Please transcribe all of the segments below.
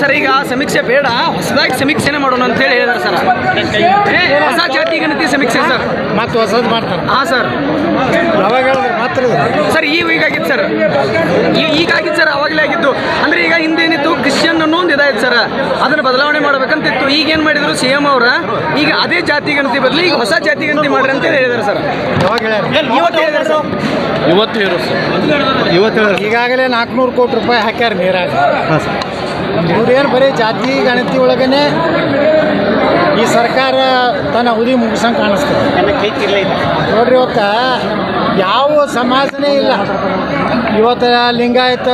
Sir. ಈಗ ಸಮೀಕ್ಷೆ ಬೇಡ ಹೊಸದಾಗಿ ಸಮೀಕ್ಷೆನೆ ಮಾಡೋಣ ಅಂತ ಹೇಳಿ ಹೇಳಿದಾರೆ ಸರ್. ಹೊಸ ಜಾತಿ ಗಣತಿ ಸಮೀಕ್ಷೆ ಸರ್. ಮತ್ತೆ ಹೊಸದು ಮಾಡ್ತಾರೆ. ಹಾ ಸರ್. ಮಾತ್ರ ಸರ್ ಈಗ ಈಗಾಗಿತ್ತು ಸರ್. ಈಗಾಗಿತ್ತು ಸರ್ ಒಂದು ಸರ್. ಅದನ್ನ ಬದಲಾವಣೆ ಮಾಡ್ಬೇಕಂತಿತ್ತು. ಈಗ ಏನು ಮಾಡಿದ್ರು ಸಿ ಎಂ ಅವರ? ಈಗ ಅದೇ ಜಾತಿ ಗಣತಿ ಬದಲು ಈಗ ಹೊಸ ಜಾತಿ ಗಣತಿ ಮಾಡ್ರಿ ಅಂತ ಹೇಳಿದಾರೆ ಸರ್. ಯಾವಾಗ ಹೇಳ್ಯಾರ ಇವತ್ತು ಹೇಳಿದಾರೆ ಸರ್? ಇವತ್ತು ಇವತ್ತು ಈಗಾಗಲೇ ನಾಲ್ಕುನೂರು ಕೋಟಿ ರೂಪಾಯಿ ಹಾಕ್ಯಾರ ನೀರಾಗ. ಇವ್ರೇನು ಬರೀ ಜಾತಿ ಗಣತಿ ಒಳಗನೆ ಈ ಸರ್ಕಾರ ತನ್ನ ಅವಧಿ ಮುಗಿಸಂಗೆ ಕಾಣಿಸ್ತದೆ. ನೋಡ್ರಿ ಇವತ್ತ ಯಾವ ಸಮಾಜನೇ ಇಲ್ಲ. ಇವತ್ತು ಲಿಂಗಾಯತ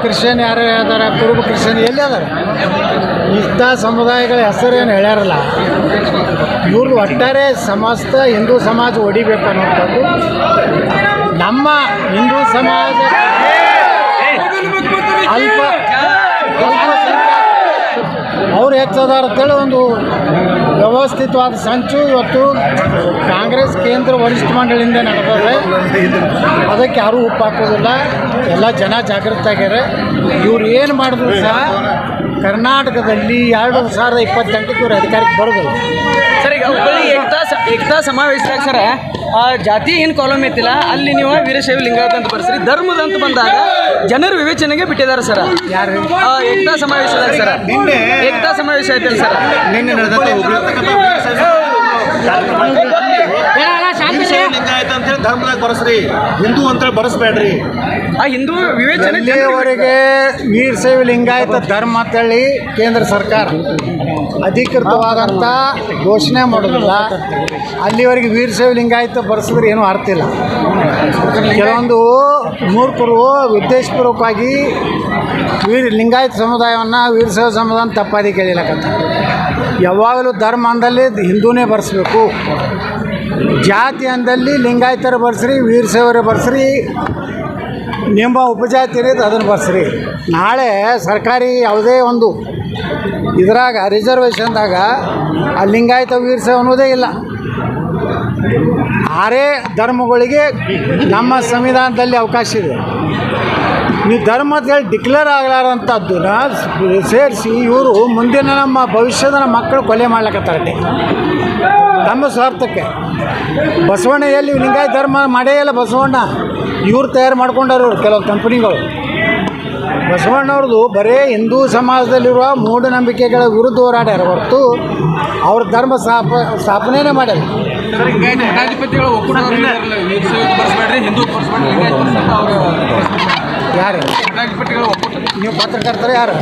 ಕ್ರಿಶ್ಚಿಯನ್ ಯಾರು ಅದಾರ ಕುರುಬ ಕ್ರಿಶ್ಚಿಯನ್ ಎಲ್ಲಿ ಅದಾರ? ಇಂಥ ಸಮುದಾಯಗಳ ಹೆಸರೇನು ಹೇಳ್ಯಾರಲ್ಲ. ಇವ್ರದ್ದು ಒಟ್ಟಾರೆ ಸಮಸ್ತ ಹಿಂದೂ ಸಮಾಜ ಹೊಡಿಬೇಕು ಅನ್ನೋಂಥದ್ದು ನಮ್ಮ ಹಿಂದೂ ಸಮಾಜ ಅಲ್ಪ ಅವ್ರು ಹೆಚ್ಚದಾರ ಅಂತೇಳಿ ಒಂದು ವ್ಯವಸ್ಥಿತವಾದ ಸಂಚು ಇವತ್ತು ಕಾಂಗ್ರೆಸ್, ಕೇಂದ್ರ ವರಿಷ್ಠ ಮಂಡಳಿಯಿಂದ ನಡೆದರೆ ಅದಕ್ಕೆ ಯಾರೂ ಉಪ್ಪು ಹಾಕೋದಿಲ್ಲ. ಎಲ್ಲ ಜನ ಜಾಗೃತ ಆಗ್ಯಾರ ಇವ್ರು ಏನು ಮಾಡಿದ್ರು ಸಹ ಕರ್ನಾಟಕದಲ್ಲಿ ಎರಡು ಸಾವಿರದ ಇಪ್ಪತ್ತೆಂಟಕ್ಕೆ ಇವರು ಅಧಿಕಾರಕ್ಕೆ ಬರೋದಿಲ್ಲ. ಸರ್ ಈಗ ಹುಬ್ಬಳ್ಳಿ ಏಕತಾ ಸ- ಏಕತಾ ಸಮಾವೇಶದಾಗ ಸರ್ ಆ ಜಾತಿ ಏನು ಕಾಲಮ್ ಐತಿಲ್ಲ ಅಲ್ಲಿ ನೀವು ವೀರಶೈವ ಲಿಂಗಾಯತ ಅಂತ ಬರ್ಸ್ರಿ ಧರ್ಮದ ಅಂತ ಬಂದಾಗ ಜನರು ವಿವೇಚನೆಗೆ ಬಿಟ್ಟಿದ್ದಾರೆ ಸರ್. ಯಾರು? ಆ, ಏಕತಾ ಸಮಾವೇಶದಾಗ ಸರ್. ಏಕತಾ ಸಮಾವೇಶ ಐತಲ್ಲ ಸರ್. ನಿನ್ನೆ ಲಿಂಗಾಯತ ಅಂತೇಳಿ ಧರ್ಮದಾಗ ಬರಸ್ರಿ. ಹಿಂದೂ ಅಂತೇಳಿ ಬರಸ್ಬೇಡ್ರಿ. ಆ ಹಿಂದೂ ವಿವೇಚನೆ ಇಲ್ಲಿಯವರೆಗೆ ವೀರಶೈವ ಲಿಂಗಾಯತ ಧರ್ಮ ಅಂತೇಳಿ ಕೇಂದ್ರ ಸರ್ಕಾರ ಅಧಿಕೃತವಾದಂಥ ಘೋಷಣೆ ಮಾಡೋದಿಲ್ಲ ಅಲ್ಲಿವರೆಗೆ ವೀರಶೈವ ಲಿಂಗಾಯತ ಬರೆಸಿದ್ರೆ ಏನೂ ಅರ್ಥ ಇಲ್ಲ. ಕೆಲವೊಂದು ಮೂರ್ಖರು ಉದ್ದೇಶಪೂರ್ವಕವಾಗಿ ವೀರ ಲಿಂಗಾಯತ ಸಮುದಾಯವನ್ನು ವೀರಶೈವ ಸಮುದಾಯ ಅಂತ ತಪ್ಪಾದಿ ಕೇಳಿಲ್ಲ ಯಾವಾಗಲೂ ಧರ್ಮ ಅಂದಲ್ಲಿ ಹಿಂದೂನೇ ಬರ್ಸ್ಬೇಕು. ಜಾತಿ ಅಂದಲ್ಲಿ ಲಿಂಗಾಯತರ ಬರ್ಸ್ರಿ ವೀರಶೈವರ ಬರ್ಸ್ರಿ, ನಿಮ್ಮ ಉಪಜಾತಿ ಇರೋದು ಅದನ್ನು ಬರ್ಸ್ರಿ. ನಾಳೆ ಸರ್ಕಾರಿ ಯಾವುದೇ ಒಂದು ಇದ್ರಾಗ ರಿಸರ್ವೇಷನ್ದಾಗ ಆ ಲಿಂಗಾಯತ ವೀರಶೈವ ಅನ್ನೋದೇ ಇಲ್ಲ. ಆರೇ ಧರ್ಮಗಳಿಗೆ ನಮ್ಮ ಸಂವಿಧಾನದಲ್ಲಿ ಅವಕಾಶ ಇದೆ. ನೀವು ಧರ್ಮ ಅಂತ ಹೇಳಿ ಡಿಕ್ಲೇರ್ ಆಗಲಾರಂಥದ್ದನ್ನ ಸೇರಿಸಿ ಇವರು ಮುಂದಿನ ನಮ್ಮ ಭವಿಷ್ಯದ ಮಕ್ಕಳು ಕೊಲೆ ಮಾಡ್ಲಕತ್ತಾರೆ. ನಮ್ಮ ಸ್ವಾರ್ಥಕ್ಕೆ. ಬಸವಣ್ಣ ಎಲ್ಲಿ ಲಿಂಗಾಯತ ಧರ್ಮ ಮಾಡೇ ಇಲ್ಲ ಬಸವಣ್ಣ. ಇವ್ರು ತಯಾರು ಮಾಡ್ಕೊಂಡವ್ರು ಕೆಲವು ಕಂಪ್ನಿಗಳು. ಬಸವಣ್ಣವ್ರದ್ದು ಬರೇ ಹಿಂದೂ ಸಮಾಜದಲ್ಲಿರುವ ಮೂಢನಂಬಿಕೆಗಳ ವಿರುದ್ಧ ಹೋರಾಡ್ಯಾರ ಹೊರತು ಅವ್ರ ಧರ್ಮ ಸ್ಥಾಪ ಸ್ಥಾಪನೆಯೇ ಮಾಡ್ಯಾರ. ಮಠಾಧಿಪತಿಗಳು ಒಕ್ಕೂಟ ಬರ್ಸ್ಬೇಡ್ರಿ ಹಿಂದೂ ಯಾರು? ಮಠಾಧಿಪತಿಗಳು ಒಕ್ಕೂಟ ನೀವು ಪತ್ರಕರ್ತರು ಯಾರು?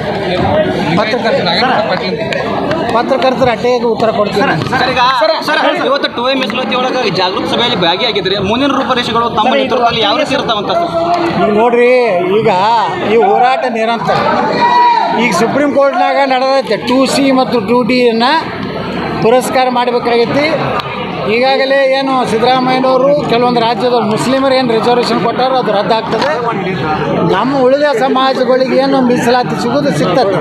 ಪತ್ರಕರ್ತರ ಪತ್ರಕರ್ತರ ಅಟ್ಟೆಗೆ ಉತ್ತರ ಈಗ ಇವತ್ತು ಟು ಎ ಮೀಸಲಾತಿ ಒಳಗೆ ಜಾಗೃತ ಸಭೆಯಲ್ಲಿ ಭಾಗಿಯಾಗಿದ್ರಿ ಮುಂದಿನ ರೂಪರೇಷೆಗಳು ತಮ್ಮ ನೇತೃತ್ವದಲ್ಲಿ ಯಾವ ರೀತಿ ಇರ್ತಾವಂತ ನೀವು ನೋಡ್ರಿ ಈಗ ಈ ಹೋರಾಟ ನಿರಂತರ. ಈಗ ಸುಪ್ರೀಂ ಕೋರ್ಟ್ನಾಗ ನಡೆದೈತೆ. ಟು ಸಿ ಮತ್ತು ಟೂ ಡಿಯನ್ನು ಪುರಸ್ಕಾರ ಮಾಡಬೇಕಾಗೈತಿ. ಈಗಾಗಲೇ ಏನು ಸಿದ್ದರಾಮಯ್ಯನವರು ಕೆಲವೊಂದು ರಾಜ್ಯದ ಮುಸ್ಲಿಮರು ಏನು ರಿಸರ್ವೇಷನ್ ಕೊಟ್ಟಾರೋ ಅದು ರದ್ದಾಗ್ತದೆ. ನಮ್ಮ ಉಳಿದ ಸಮಾಜಗಳಿಗೆ ಏನು ಮೀಸಲಾತಿ ಸಿಗೋದು ಸಿಗ್ತದೆ.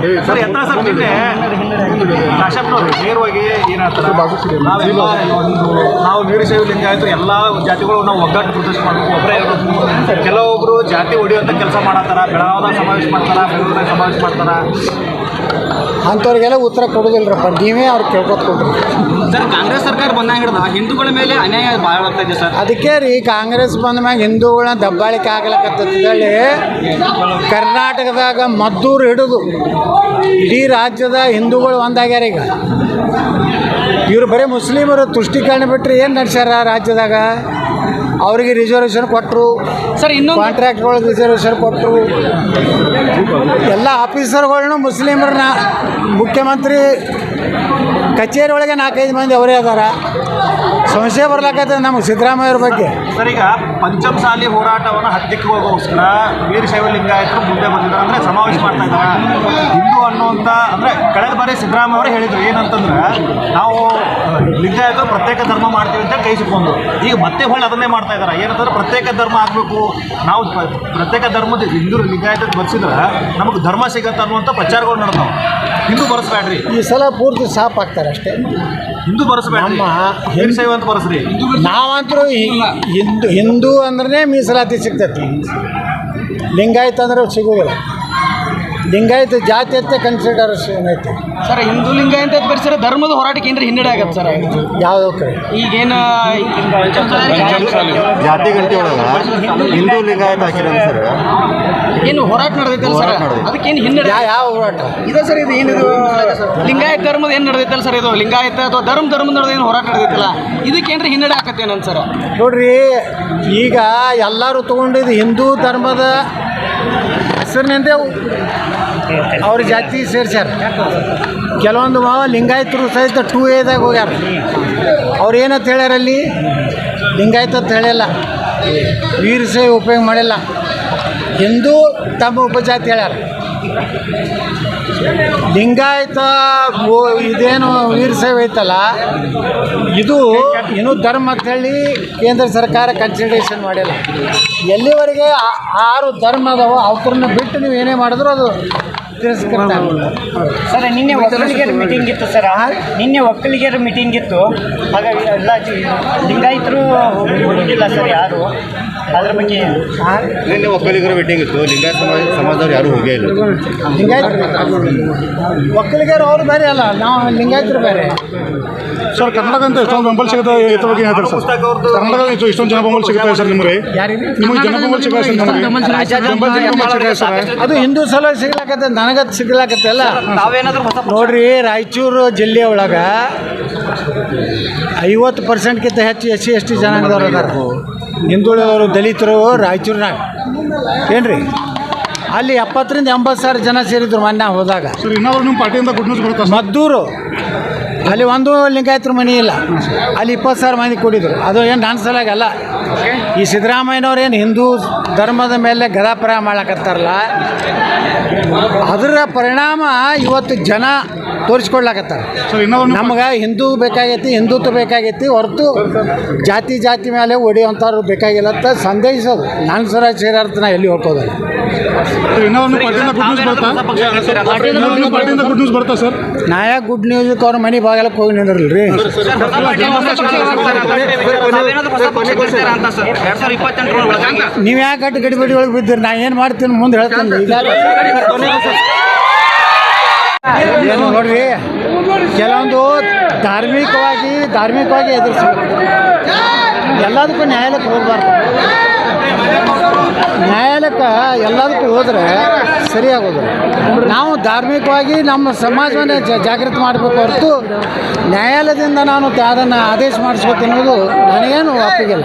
ನೇರವಾಗಿ ನಾವು ವೀರಶೈವ ಲಿಂಗಾಯತರು ಎಲ್ಲ ಜಾತಿಗಳು ನಾವು ಒಗ್ಗಟ್ಟು ಪ್ರದರ್ಶನ ಮಾಡಬೇಕು ಒಬ್ಬರೇ ಕೆಲವೊಬ್ರು ಜಾತಿ ಹೊಡೆಯುವಂಥ ಕೆಲಸ ಮಾಡತ್ತಾರ, ಬೆಳಗಾವದಾಗ ಸಮಾವೇಶ ಮಾಡ್ತಾರ ಬೆಂಗಳೂರಾಗ ಸಮಾವೇಶ ಮಾಡ್ತಾರ. ಅಂಥವ್ರಿಗೆಲ್ಲ ಉತ್ತರ ಕೊಡೋದಿಲ್ಲರಪ್ಪ ನೀವೇ ಅವ್ರು ಕೇಳ್ಕೊತ್ಕೊಂಡ್ರಿ ಸರ್ ಕಾಂಗ್ರೆಸ್ ಸರ್ಕಾರ ಬಂದಾಗ ಹಿಡ್ದ ಹಿಂದೂಗಳ ಮೇಲೆ ಅನ್ಯಾಯ ಭಾಳ ಆಗ್ತಾ ಸರ್. ಅದಕ್ಕೆ ರೀ ಕಾಂಗ್ರೆಸ್ ಬಂದ ಮ್ಯಾಗ ಹಿಂದೂಗಳನ್ನ ದಬ್ಬಾಳಿಕೆ ಹೇಳಿ ಕರ್ನಾಟಕದಾಗ ಮದ್ದೂರು ಹಿಡಿದು ಇಡೀ ರಾಜ್ಯದ ಹಿಂದೂಗಳು ಒಂದಾಗ್ಯಾರ ಈಗ. ಇವರು ಬರೀ ಮುಸ್ಲಿಮರು ತುಷ್ಟೀಕರಣ ಬಿಟ್ಟರೆ ಏನು ನಡೆಸ್ಯಾರ ರಾಜ್ಯದಾಗ? ಅವರಿಗೆ ರಿಸರ್ವೇಷನ್ ಕೊಟ್ಟರು ಸರ್ ಇನ್ನೊಂದು ಕಾಂಟ್ರಾಕ್ಟ್ಗಳಿಗೆ ರಿಸರ್ವೇಷನ್ ಕೊಟ್ಟರು ಎಲ್ಲ ಆಫೀಸರ್ಗಳ್ನು ಮುಸ್ಲಿಮರನ್ನ ಮುಖ್ಯಮಂತ್ರಿ ಕಚೇರಿ ಒಳಗೆ ನಾಲ್ಕೈದು ಮಂದಿ ಅವರೇ ಅದಾರ. ಸಂಶಯ ಬರ್ಲಾಕತ್ತದ ನಮಗೆ ಸಿದ್ದರಾಮಯ್ಯವ್ರ ಬಗ್ಗೆ. ಸರ್ ಈಗ ಪಂಚಮಸಾಲಿ ಹೋರಾಟವನ್ನು ಹತ್ತಿಕ್ಕೆ ಹೋಗೋಸ್ಕರ ವೀರಶೈವ ಲಿಂಗಾಯತರು ಮುಂದೆ ಬಂದಿದ್ದಾರೆ. ಅಂದರೆ ಸಮಾವೇಶ ಮಾಡ್ತಾ ಇದ್ದಾರೆ? ಹಿಂದೂ ಅನ್ನುವಂಥ ಅಂದರೆ ಕಳೆದ ಬಾರಿ ಸಿದ್ದರಾಮಯ್ಯ ಅವರು ಹೇಳಿದರು ಏನಂತಂದ್ರೆ ನಾವು ಲಿಂಗಾಯತರು ಪ್ರತ್ಯೇಕ ಧರ್ಮ ಮಾಡ್ತೀವಿ ಅಂತ ಕೈ ಸಿಕ್ಕೊಂಡು. ಈಗ ಮತ್ತೆ ಹೊಳ್ಳಿ ಅದನ್ನೇ ಮಾಡ್ತಾ ಇದ್ದಾರೆ? ಏನಂತಂದ್ರೆ ಪ್ರತ್ಯೇಕ ಧರ್ಮ ಆಗಬೇಕು. ನಾವು ಪ್ರ- ಪ್ರತ್ಯೇಕ ಧರ್ಮದ ಹಿಂದೂ ಲಿಂಗಾಯತ ಬರ್ಸಿದ್ರೆ ನಮಗೆ ಧರ್ಮ ಸಿಗತ್ತೆ ಅನ್ನುವಂಥ ಪ್ರಚಾರಗಳು ನಡೆದವು. ಹಿಂದೂ ಬರೆಸ್ಬೇಡ್ರಿ. ಈ ಸಲ ಪೂರ್ತಿ ಸಾಪ್ ಆಗ್ತಾರೆ ಅಷ್ಟೇ. ಹಿಂದೂ ನಮ್ಮ ವೀರಶೈವ ಅಂತ ಬರೆಸ್ರಿ. ನಾವಂತರೂ ಹಿಂದೂ ಹಿಂದೂ ಅಂದ್ರೆ ಮೀಸಲಾತಿ ಸಿಗ್ತೈತಿ. ಲಿಂಗಾಯತ ಅಂದ್ರೆ ಸಿಗೋದಿಲ್ಲ ಲಿಂಗಾಯತ ಜಾತಿ ಅಂತ ಕನ್ಸಿಡರೇಷನ್ ಐತೆ ಸರ್ ಹಿಂದೂ ಲಿಂಗಾಯತ ಅಂತ ಧರ್ಮದ ಹೋರಾಟಕ್ಕೆ ಏನ್ರಿ ಹಿನ್ನಡೆ ಆಗತ್ತೆ ಸರ್. ಯಾವುದೋ ಕಡೆ? ಈಗೇನು ಜಾತಿ ಗಂಟೆ ಒಳಗೆ ಹಿಂದೂ ಲಿಂಗಾಯತ ಹಾಕಿರೋದು ಸರ್. ಏನು ಹೋರಾಟ ನಡೆದೈತಲ್ಲ ಸರ್? ಅದಕ್ಕೆ ಏನು ಅದಕ್ಕೇನು ಹಿನ್ನಡೆ ಯಾವ ಯಾವ ಹೋರಾಟ? ಇದೆ ಸರ್ ಇದು ಏನಿದು? ಲಿಂಗಾಯತ ಧರ್ಮದ ಏನು ನಡೆದೈತಲ್ಲ ಸರ್ ಇದು? ಲಿಂಗಾಯತ ಅಥವಾ ಧರ್ಮ ಧರ್ಮದ ನಡುವೆ ಏನು ಹೋರಾಟ ನಡೆದೈತಲ್ಲ? ಇದಕ್ಕೇನ್ರಿ ಹಿನ್ನಡೆ ಆಕತ್ತೇನಂತ ಸರ್? ನೋಡ್ರಿ ಈಗ ಎಲ್ಲರೂ ತಗೊಂಡಿದ್ದು ಹಿಂದೂ ಧರ್ಮದ ಹೆಸರಿನಿಂದ ಅವ್ರ ಜಾತಿ ಸೇರ್ಸ್ಯಾರ. ಕೆಲವೊಂದು ಮಾವ ಲಿಂಗಾಯತರು ಸಹಿತ ಟೂ ಏದಾಗ ಹೋಗ್ಯಾರ. ಅವ್ರು ಏನಂತ ಹೇಳ್ಯಾರ ಅಲ್ಲಿ? ಲಿಂಗಾಯತ ಅಂತ ಹೇಳಿಲ್ಲ. ವೀರಸೇ ಉಪಯೋಗ ಮಾಡಿಲ್ಲ. ಹಿಂದೂ ತಮ್ಮ ಉಪಜಾತಿ ಹೇಳ್ಯಾರ. ಲಿಂಗಾಯತ ಇದೇನು ಸೇವೆ ಐತಲ್ಲ? ಇದು ಇನ್ನು ಧರ್ಮ ಅಂತ ಹೇಳಿ ಕೇಂದ್ರ ಸರ್ಕಾರ ಕನ್ಸಿಡರೇಷನ್ ಮಾಡಿಲ್ಲ. ಎಲ್ಲಿವರೆಗೆ ಆರು ಧರ್ಮ ಅದಾವ ಅವ್ರನ್ನ ಬಿಟ್ಟು ನೀವು ಏನೇ ಮಾಡಿದ್ರು ಅದು ತಿರಸ್ಕೃತ ಸರ್ ನಿನ್ನೆ ಒಕ್ಕಲಿಗರ ಮೀಟಿಂಗ್ ಇತ್ತು ಸರ್ ನಿನ್ನೆ ಒಕ್ಕಲಿಗರ ಮೀಟಿಂಗ್ ಇತ್ತು. ಹಾಗಾಗಿ ಎಲ್ಲ ಲಿಂಗಾಯಿತರು ಹೋಗಿಲ್ಲ ಸರ್ ಯಾರು? ಅದ್ರ ಬಗ್ಗೆ ನಿನ್ನೆ ಒಕ್ಕಲಿಗರ ಮೀಟಿಂಗ್ ಇತ್ತು. ಲಿಂಗಾಯತ ಸಮಾಜ ಸಮಾಜದವ್ರು ಯಾರು ಹೋಗೇ ಇಲ್ಲ. ಲಿಂಗಾಯತ ಒಕ್ಕಲಿಗರು ಅವ್ರು ಬೇರೆ ಅಲ್ಲ. ನಾವು ಲಿಂಗಾಯತರು ಬೇರೆ. ಸರ್ ಕರ್ನಾಟಕ ಅಂತ ಎಷ್ಟೊಂದು ಬೆಂಬಲ ಸಿಗುತ್ತೆ ಇದ್ರ ಬಗ್ಗೆ ಹೇಳ್ತಾರೆ ಸರ್ ಕರ್ನಾಟಕ ಇಷ್ಟೊಂದು ಜನ ಬೆಂಬಲ ಸಿಗುತ್ತೆ ಸರ್ ನಿಮಗೆ? ನಿಮಗೆ ಜನ ಬೆಂಬಲ ಸಿಗುತ್ತೆ ಸರ್ ಅದು ಹಿಂದೂ ಸಲ ಸಿಗ್ಲಾಕತ್ತೆ ನನಗತ್ ಸಿಗ್ಲಾಕತ್ತೆ ಅಲ್ಲ? ನಾವೇನಾದ್ರೂ ಹೊಸ ನೋಡ್ರಿ ರಾಯಚೂರು ಜಿಲ್ಲೆ ಒಳಗೆ ಐವತ್ತು ಪರ್ಸೆಂಟ್ಗಿಂತ ಹೆಚ್ಚು ಎಸ್ ಸಿ ಎಸ್ ಟಿ ಜನಾಂಗದವ್ರು ಅದಾರ. ಹಿಂದುಳಿದವರು ದಲಿತರು ರಾಯಚೂರಿನಾಗ. ಏನು ರೀ ಅಲ್ಲಿ ಎಪ್ಪತ್ತರಿಂದ ಎಂಬತ್ತು ಸಾವಿರ ಜನ ಸೇರಿದ್ರು ಮೊನ್ನೆ ಹೋದಾಗ. ಮದ್ದೂರು. ಅಲ್ಲಿ ಒಂದು ಲಿಂಗಾಯತರ ಮನೆ ಇಲ್ಲ. ಅಲ್ಲಿ ಇಪ್ಪತ್ತು ಸಾವಿರ ಮಂದಿ ಕೂಡಿದ್ರು. ಅದು ಏನು ನನ್ನ ಸಲಾಗಿ ಅಲ್ಲ. ಈ ಸಿದ್ದರಾಮಯ್ಯನವ್ರು ಏನು ಹಿಂದೂ ಧರ್ಮದ ಮೇಲೆ ಗದಾಪ್ರಾಯ ಮಾಡಕತ್ತಾರಲ್ಲ? ಅದರ ಪರಿಣಾಮ ಇವತ್ತು ಜನ ತೋರಿಸ್ಕೊಡ್ಲಾಕತ್ತಾರ ನಮ್ಗೆ ಹಿಂದೂ ಬೇಕಾಗೈತಿ ಹಿಂದುತ್ವ ಬೇಕಾಗೈತಿ ಹೊರತು ಜಾತಿ ಜಾತಿ ಮೇಲೆ ಹೊಡೆಯುವಂಥವ್ರು ಬೇಕಾಗಿಲ್ಲ ಅಂತ ಸಂದೇಶಿಸೋದು ನಾನು ಸರ ಸೇರಾರ್ಥ ನಾ ಎಲ್ಲಿ ಹೋಗೋದಲ್ಲ ನ್ಯೂಸ್ ನ್ಯೂಸ್ ನಾ ಯಾಕೆ ಗುಡ್ ನ್ಯೂಸ್ಗೆ ಅವ್ರ ಮನೆ ಬಾಗಲಕ್ಕೆ ಹೋಗಿ ನಿಂದ್ರಲ್ರಿ ನೀವು ಯಾಕೆ ಗಟ್ಟಿ ಗಡಿಬಿಡಿ ಒಳಗೆ ಬಿದ್ದೀರಿ ನಾ ಏನು ಮಾಡ್ತೀನಿ ಮುಂದೆ ಹೇಳ್ತೀನಿ ಈಗ ಏನು ನೋಡ್ರಿ? ಕೆಲವೊಂದು ಧಾರ್ಮಿಕವಾಗಿ ಧಾರ್ಮಿಕವಾಗಿ ಎದುರಿಸ್ಬೇಕು. ಎಲ್ಲದಕ್ಕೂ ನ್ಯಾಯಾಲಯಕ್ಕೆ ಹೋಗ್ಬಾರ್ದು. ನ್ಯಾಯಾಲಯಕ್ಕೆ ಎಲ್ಲದಕ್ಕೂ ಹೋದ್ರೆ ಸರಿಯಾಗೋದಿಲ್ಲ ನಾವು ಧಾರ್ಮಿಕವಾಗಿ ನಮ್ಮ ಸಮಾಜವನ್ನೇ ಜಾಗೃತಿ ಮಾಡಬೇಕು ಹೊರತು ನ್ಯಾಯಾಲಯದಿಂದ ನಾನು ಅದನ್ನು ಆದೇಶ ಮಾಡಿಸ್ಬೇಕು ಅನ್ನೋದು ನನಗೇನು ಒಪ್ಪಿಗಿಲ್ಲ